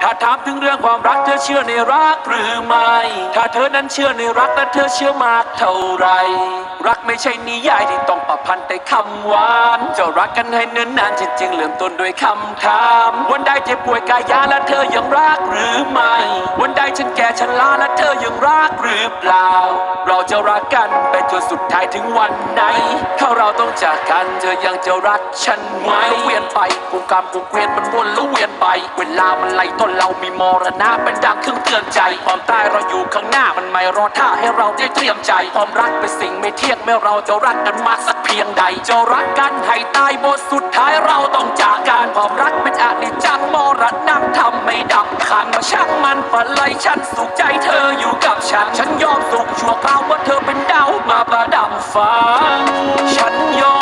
ถ้าถามถึงเรื่องความรักเธอเชื่อในรักหรือไม่ ถ้าเธอนั้นเชื่อในรักและเธอเชื่อมากเท่าไร รักไม่ใช่นิยายที่ต้องประพันธ์แต่คำหวานจะรักกันให้เนิ่นนานจริงๆเริ่มต้นด้วยคำถาม วันใดเจ็บป่วยกายยาและเธอยังรักหรือไม่ วันใดฉันแก่ฉันลาและ ธอยังรักหรือเปล่า เราจะรักกันไปจนสุดท้ายถึงวันไหน ถ้าเราต้องจากกันเธอยังจะรักฉันไหมเวียนไปกูกรรมกูเกวียนมันวนแล้วเวียนไป เวลามันไหลต้นเรามีมรณะเป็นดังเครื่องเตือนใจความตายเราอยู่ข้างหน้ามันไม่รอท่าให้เราได้เตรียมใจความรักเป็นสิ่งไม่เที่ยงไม่เราจะรักกันมากสักเพียงใดจะรักกันให้ตายบทสุดท้ายเราต้องจากกันความรักเป็นอนิจจังมรณะทำไม่ดับขันช่างมันฝันเลยฉันสุขใจเธออยู่กับฉัน ฉันยอมสุขชั่วคราวว่าเธอเป็นดาวมาประดับฟ้า ฉันยอม